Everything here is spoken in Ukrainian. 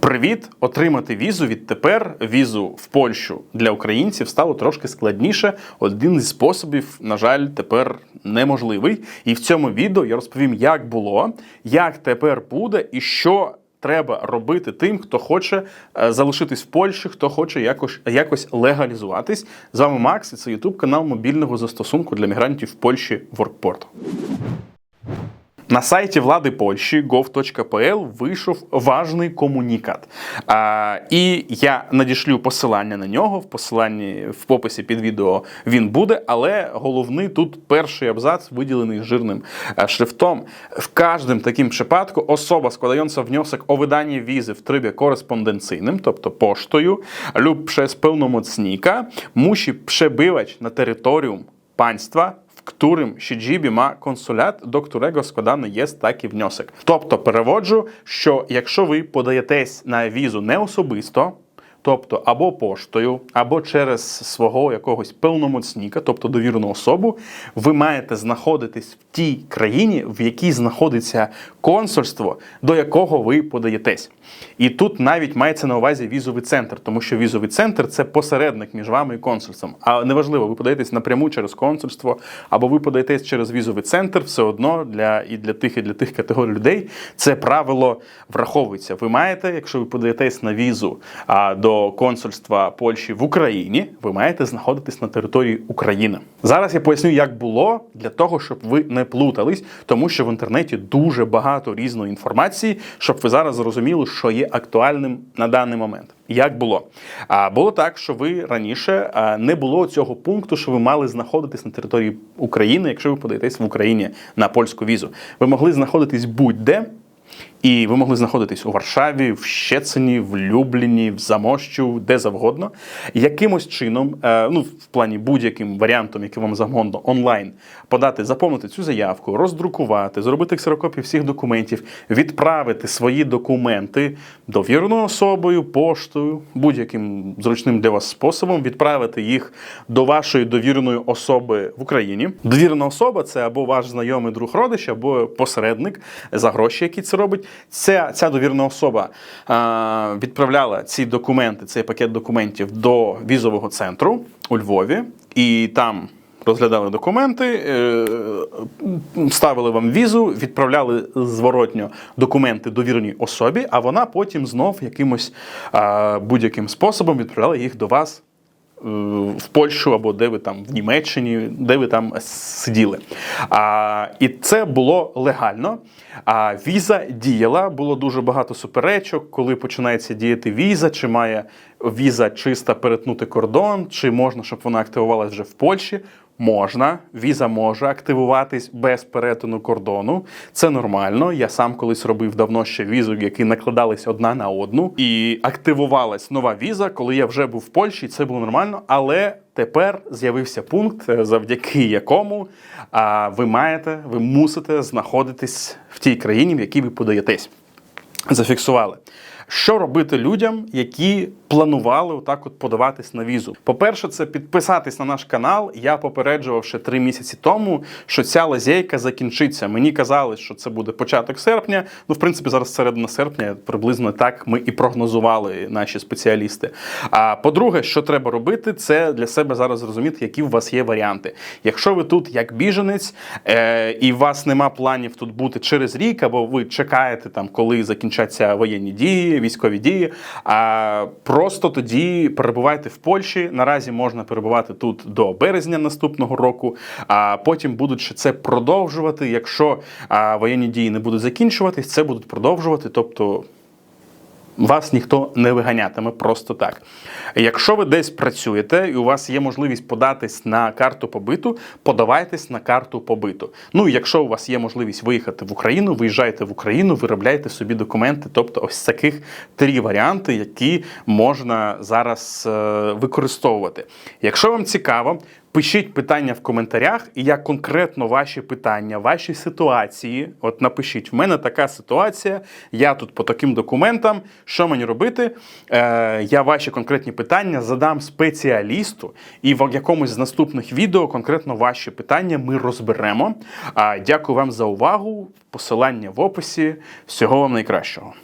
Привіт! Отримати візу відтепер, візу в Польщу для українців стало трошки складніше. Один із способів, на жаль, тепер неможливий. І в цьому відео я розповім, як було, як тепер буде і що. Треба робити тим, хто хоче е, залишитись в Польщі, хто хоче якось, якось легалізуватись. З вами Макс, і це Ютуб канал мобільного застосунку для мігрантів в Польщі WorkPort. На сайті влади Польщі gov.pl вийшов важний комунікат. А, і я надішлю посилання на нього. В посиланні в пописі під відео він буде, але головний тут перший абзац виділений жирним е, шрифтом. В кожним таким przypadku особа składająca wniosek o wydanie wizy w trybie korespondencyjnym, тобто поштою, przez pełnomocnika, musi przebywać na terytorium państwa w którym siedzibі ma консулят, до którego складаний є такий внесок. Тобто переводжу, що якщо ви подаєтесь на візу не особисто, тобто або поштою, або через свого якогось певномоцніка, тобто довірену особу, ви маєте знаходитись в тій країні, в якій знаходиться консульство, до якого ви подаєтесь. І тут навіть мається на увазі візовий центр, тому що візовий центр це посередник між вами і консульством. А неважливо, ви подаєтесь напряму через консульство, або ви подаєтесь через візовий центр, все одно для і для тих, і для тих категорій людей це правило враховується. Ви маєте, якщо ви подаєтесь на візу а, до консульства Польщі в Україні, ви маєте знаходитись на території України. Зараз я поясню, як було для того, щоб ви не плутались, тому що в інтернеті дуже багато різної інформації, щоб ви зараз зрозуміли, що є актуальним на даний момент. Як було? А було так, що ви раніше не було цього пункту, що ви мали знаходитись на території України, якщо ви подаєтесь в Україні на польську візу. Ви могли знаходитись будь-де. І ви могли знаходитись у Варшаві, в Щецині, в Любліні, в Замощу, де завгодно. Якимось чином, е, ну в плані будь-яким варіантом, який вам завгодно, онлайн подати, заповнити цю заявку, роздрукувати, зробити ксерокопію всіх документів, відправити свої документи довіреною особою, поштою, будь-яким зручним для вас способом, відправити їх до вашої довіреної особи в Україні. Довірена особа це або ваш знайомий друг родич, або посередник за гроші, який це робить. Ця, ця довірна особа а, відправляла ці документи, цей пакет документів до візового центру у Львові, і там. Розглядали документи, е, ставили вам візу, відправляли зворотньо документи довіреній особі, а вона потім знов якимось а, будь-яким способом відправляла їх до вас е, Польщу або де ви там в Німеччині, де ви там сиділи. А, і це було легально. А віза діяла, було дуже багато суперечок, коли починається діяти віза, чи має віза чиста перетнути кордон, чи можна, щоб вона активувалася вже в Польщі. Можна, віза може активуватись без перетину кордону. Це нормально. Я сам колись робив давно ще візу, які накладались одна на одну, і активувалась нова віза, коли я вже був в Польщі. Це було нормально, але тепер з'явився пункт, е, завдяки якому а, ви маєте, ви мусите знаходитись в тій країні, в якій ви подаєтесь. Зафіксували. Що робити людям, які планували отак от подаватись на візу? По-перше, це підписатись на наш канал. Я попереджував ще три місяці тому, що ця лазейка закінчиться. Мені казали, що це буде початок серпня. Ну, в принципі, зараз середина серпня, приблизно так ми і прогнозували наші спеціалісти. А по-друге, що треба робити, це для себе зараз зрозуміти, які у вас є варіанти. Якщо ви тут як біженець е, і у вас нема планів тут бути через рік, або ви чекаєте там, коли закінчаться воєнні дії, військові дії. А просто тоді перебувайте в Польщі. Наразі можна перебувати тут до березня наступного року. А потім будуть ще це продовжувати. Якщо воєнні дії не будуть закінчуватись, це будуть продовжувати. Тобто. Вас ніхто не виганятиме просто так. Якщо ви десь працюєте і у вас є можливість податись на карту побиту, подавайтесь на карту побиту. Ну і якщо у вас є можливість виїхати в Україну, виїжджайте в Україну, виробляйте собі документи. Тобто, ось таких три варіанти, які можна зараз е, використовувати. Якщо вам цікаво, Пишіть питання в коментарях, і я конкретно ваші питання, ваші ситуації. От напишіть, в мене така ситуація, я тут по таким документам. Що мені робити? Е, Я ваші конкретні питання задам спеціалісту, і в якомусь з наступних відео конкретно ваші питання ми розберемо. А дякую вам за увагу. Посилання в описі. Всього вам найкращого.